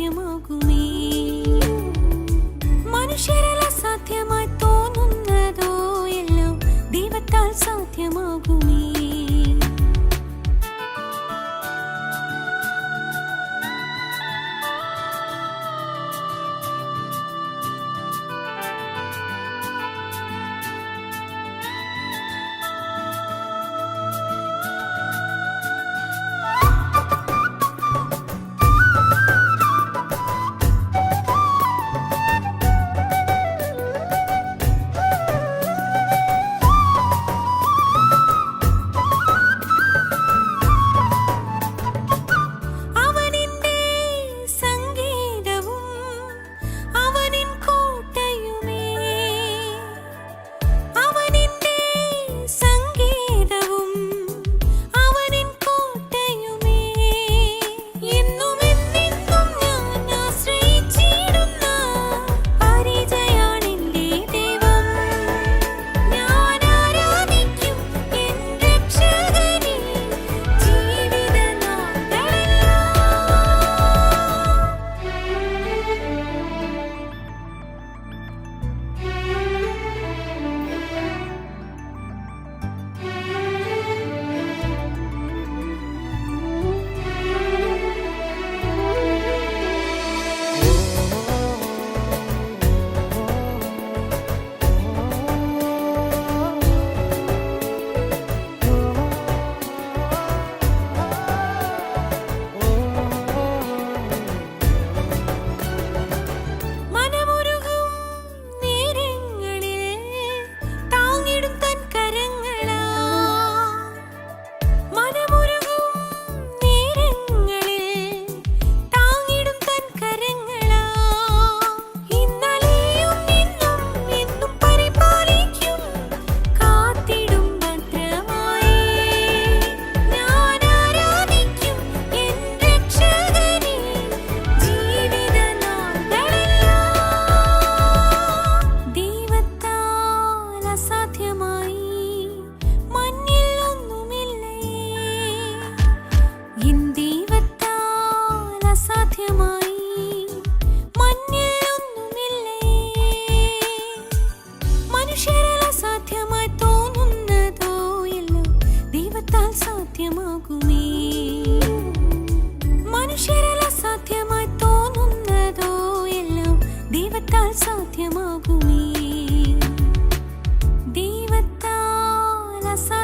സത്യമാകുമേ മനുഷ്യരല്ല സാധ്യമായി തോന്നുന്നതോ എല്ലാം ദൈവത്താൽ സാധ്യമാകും.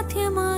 贴膜